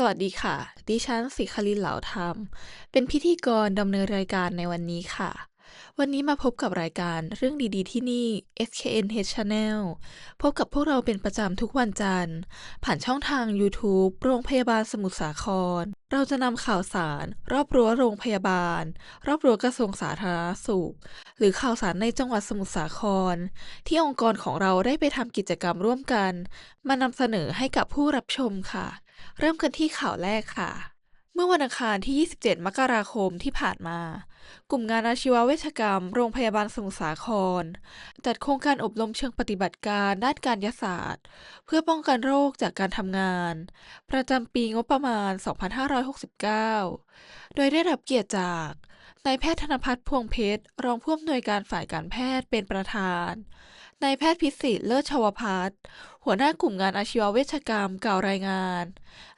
สวัสดีค่ะ ดิฉันศิคลินเหลาธรรม เป็นพิธีกรดำเนินรายการในวันนี้ค่ะ วันนี้มาพบกับรายการเรื่องดีๆที่นี่ SKNH Channel พบกับพวกเราเป็นประจำทุกวันจันทร์ ผ่านช่องทาง YouTube โรงพยาบาลสมุทรสาคร เราจะนำข่าวสาร รอบรั้วโรงพยาบาล รอบรั้วกระทรวงสาธารณสุข หรือข่าวสารในจังหวัดสมุทรสาคร ที่องค์กรของเราได้ไปทำกิจกรรมร่วมกัน มานำเสนอให้กับผู้รับชมค่ะ เริ่มกันที่ข่าวแรกค่ะ เมื่อวันอังคารที่ 27 มกราคมที่ผ่านมา กลุ่มงานอาชีวเวชกรรม โรงพยาบาลสมุทรสาคร จัดโครงการอบรมเชิงปฏิบัติการด้านการยศาสตร์ เพื่อป้องกันโรคจากการทำงาน ประจำปีงบประมาณ 2569 โดยได้รับเกียรติจากนายแพทย์ธนพัฒน์พวงเพชร รองผู้อำนวยการฝ่ายการแพทย์เป็นประธาน นายแพทย์พิสิทธิ์เลิศชวพัฒน์หัวหน้ากลุ่มงานอาชีวเวชกรรมกล่าวรายงาน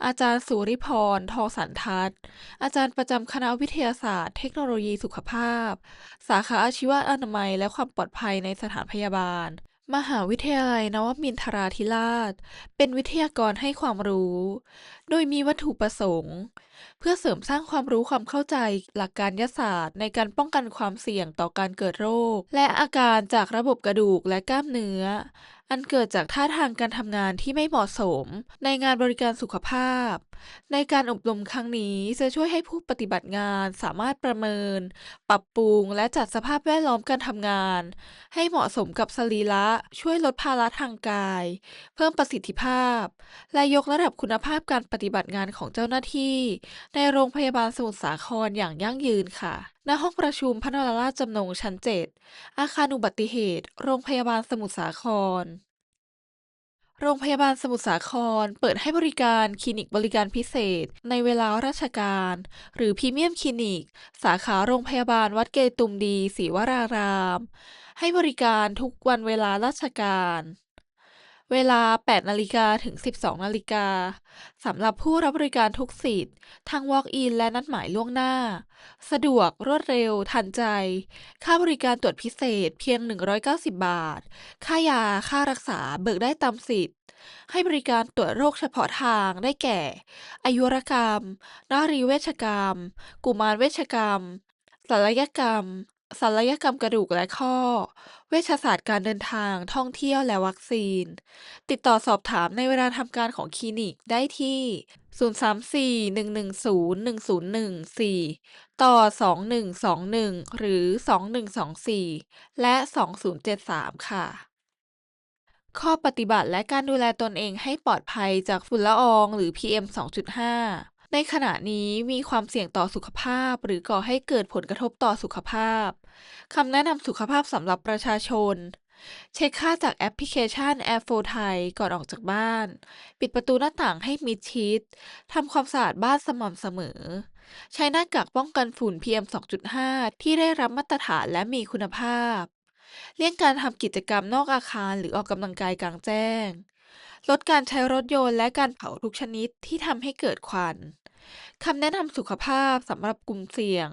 อาจารย์สุริพร ทองสันทัศน์ อาจารย์ประจำคณะวิทยาศาสตร์ เทคโนโลยีสุขภาพ สาขาอาชีวะอนามัยและความปลอดภัยในสถานพยาบาล มหาวิทยาลัยนวมินทราธิราช เป็นวิทยากรให้ความรู้ โดยมีวัตถุประสงค์ เพื่อเสริมสร้างความรู้ความเข้าใจหลักการยศาสตร์ ในการป้องกันความเสี่ยงต่อการเกิดโรค และอาการจากระบบกระดูกและกล้ามเนื้อ อันเกิดจากท่าทางการทำงานที่ไม่เหมาะสม ในงานบริการสุขภาพ ในการอบรมครั้งนี้จะช่วยให้ผู้ปฏิบัติงานสามารถประเมิน ปรับปรุง และจัดสภาพแวดล้อมการทำงาน ให้เหมาะสมกับสรีระ ช่วยลดภาระทางกาย เพิ่มประสิทธิภาพ และยกระดับคุณภาพการปฏิบัติงานของเจ้าหน้าที่ ในโรงพยาบาลสมุทรสาครอย่างยั่งยืนค่ะณห้องประชุมพระนราชจำนงชั้น 7 อาคารอุบัติเหตุ โรงพยาบาลสมุทรสาคร โรงพยาบาลสมุทรสาคร เปิดให้บริการคลินิกบริการพิเศษ ในเวลาราชการ หรือพรีเมียมคลินิก สาขาโรงพยาบาลวัดเกตุมดีศรีวราราม ให้บริการทุกวันเวลาราชการ เวลา 8 นาฬิกาถึง 12 นาฬิกาสำหรับผู้รับบริการทุกสิทธิ์ทั้ง Walk-in และนัดหมายล่วงหน้า สะดวกรวดเร็ว ทันใจ ค่าบริการตรวจพิเศษเพียง 190 บาท ค่ายา ค่ารักษาเบิกได้ตามสิทธิ์ ให้บริการตรวจโรคเฉพาะทางได้แก่ อายุรกรรม นารีเวชกรรม กุมารเวชกรรมศัลยกรรม ศัลยกรรมกระดูกและข้อ เวชศาสตร์การเดินทาง ท่องเที่ยวและวัคซีน ติดต่อสอบถามในเวลาทำการของคลินิกได้ที่ 034-110-1014 ต่อ 2121 หรือ 2124 และ 2073 ค่ะ ข้อปฏิบัติและการดูแลตนเองให้ปลอดภัยจากฝุ่นละอองหรือ PM 2.5 ในขณะนี้มีความเสี่ยงต่อสุขภาพ หรือก่อให้เกิดผลกระทบต่อสุขภาพคำแนะนำสุขภาพสำหรับประชาชน เช็คค่าจากแอปพลิเคชัน Airflow Thai ก่อนออกจากบ้าน ปิดประตูหน้าต่างให้มิดชิดทำความสะอาดบ้านสม่ำเสมอ ใช้หน้ากากป้องกันฝุ่น PM 2.5 ที่ได้รับมาตรฐานและมีคุณภาพ เลี่ยงการทำกิจกรรมนอกอาคารหรือออกกำลังกายกลางแจ้งลดการใช้รถยนต์และการเผาทุกชนิดที่ทำให้เกิดควัน คำแนะนำสุขภาพสำหรับกลุ่มเสี่ยง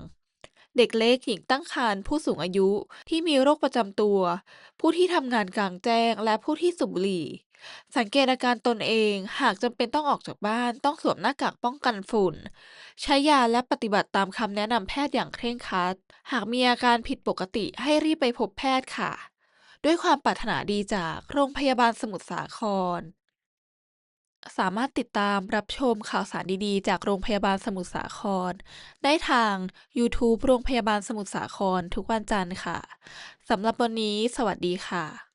เด็กเล็กหญิงตั้งครรภ์ผู้สูงอายุที่มีโรคประจำตัว ผู้ที่ทำงานกลางแจ้ง และผู้ที่สูบบุหรี่ สังเกตอาการตนเองหากจำเป็นต้องออกจากบ้าน ต้องสวมหน้ากากป้องกันฝุ่น ใช้ยาและปฏิบัติตามคำแนะนำแพทย์อย่างเคร่งครัด หากมีอาการผิดปกติให้รีบไปพบแพทย์ค่ะ ด้วยความปรารถนาดีจากโรงพยาบาลสมุทรสาคร สามารถติดตามรับชมข่าวสารดีๆ จากโรงพยาบาลสมุทรสาคร ได้ทาง YouTube โรงพยาบาลสมุทรสาครทุกวันจันทร์ค่ะ สำหรับวันนี้ สวัสดีค่ะ